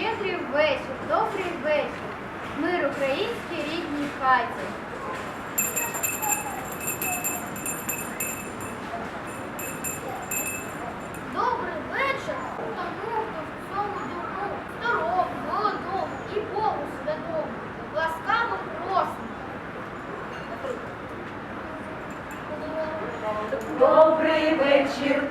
Щедрий вечір, добрий вечір, мир українській рідній хаті. Добрий вечір, тому хто в цьому дому, здоровому, молодому і Богу святому, ласкаво просимо. Добрий вечір.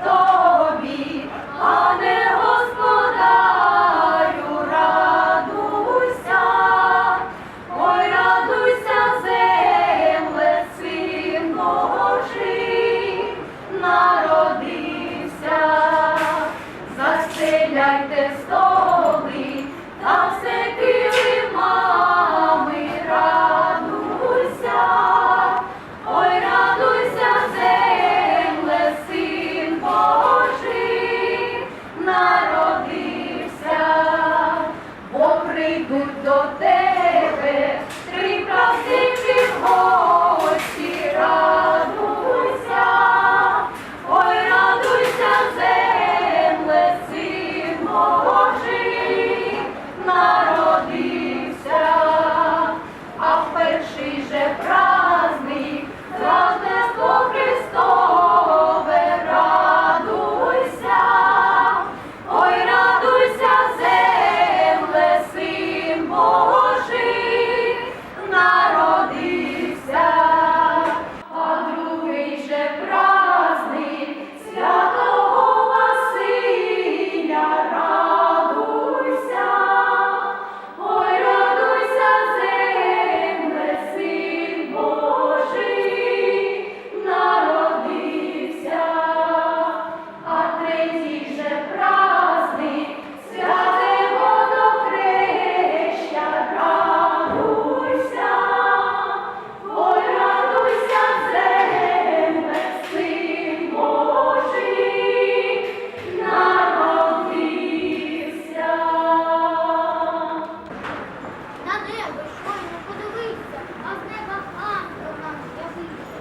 небо щойно подивився, а з неба ангел нам з'явився.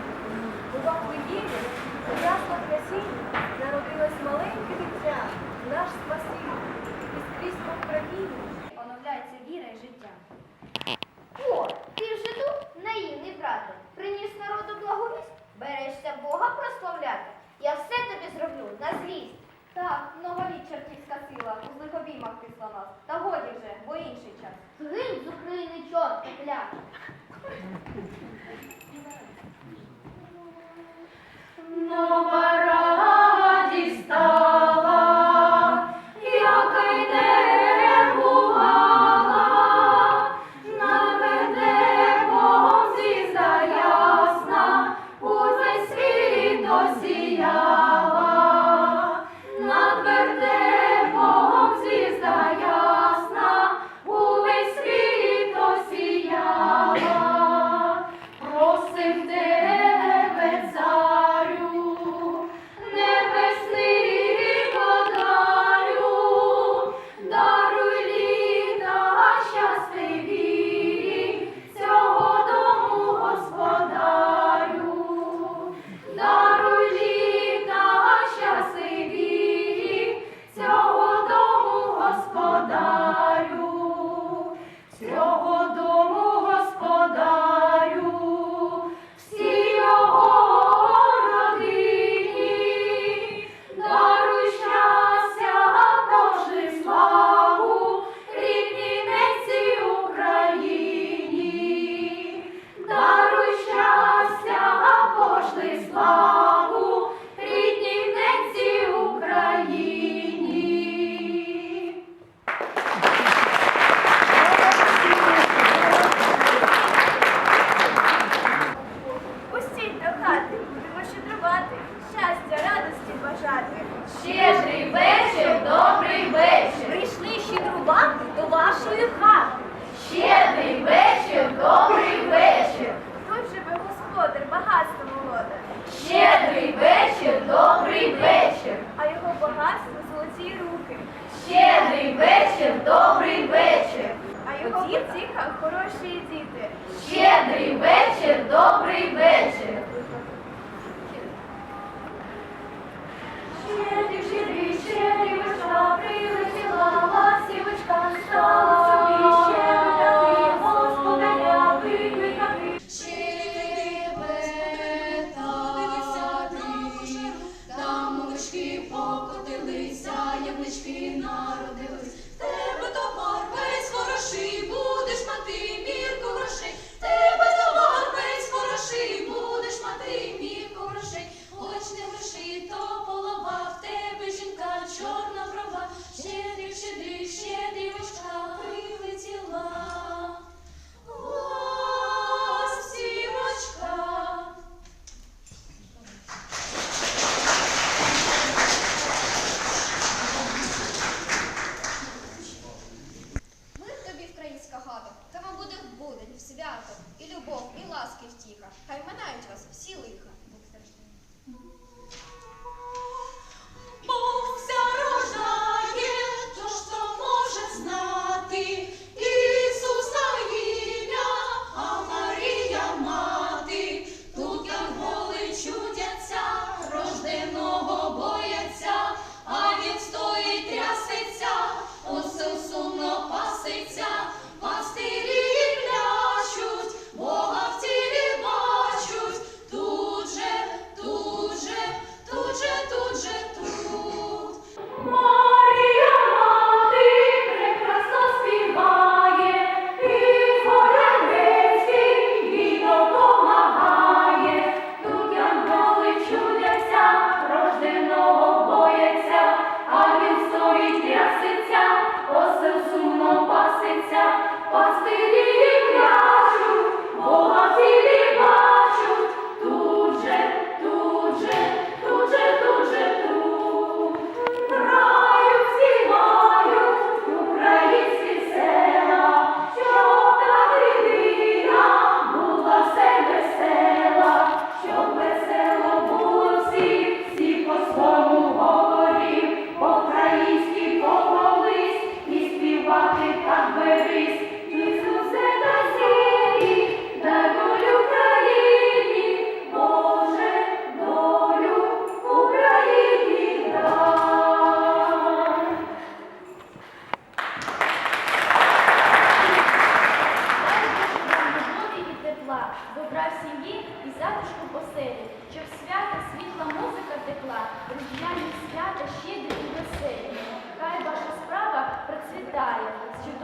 У Вафлеєві, у ясно ясінь, народилось маленьке дитя, наш спаситель, і скрізь по Україні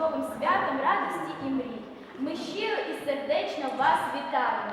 Різдвовим святом радості і мрій. Ми щиро і сердечно вас вітаємо.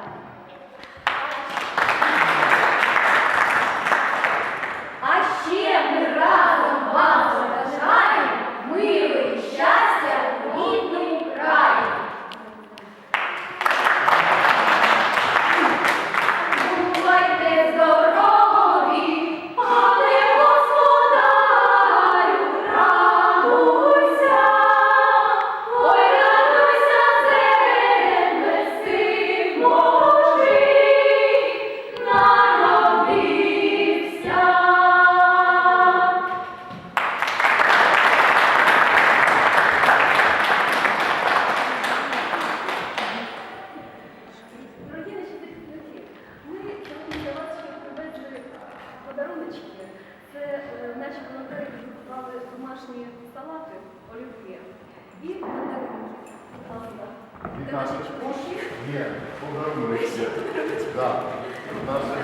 Ні, повернувся.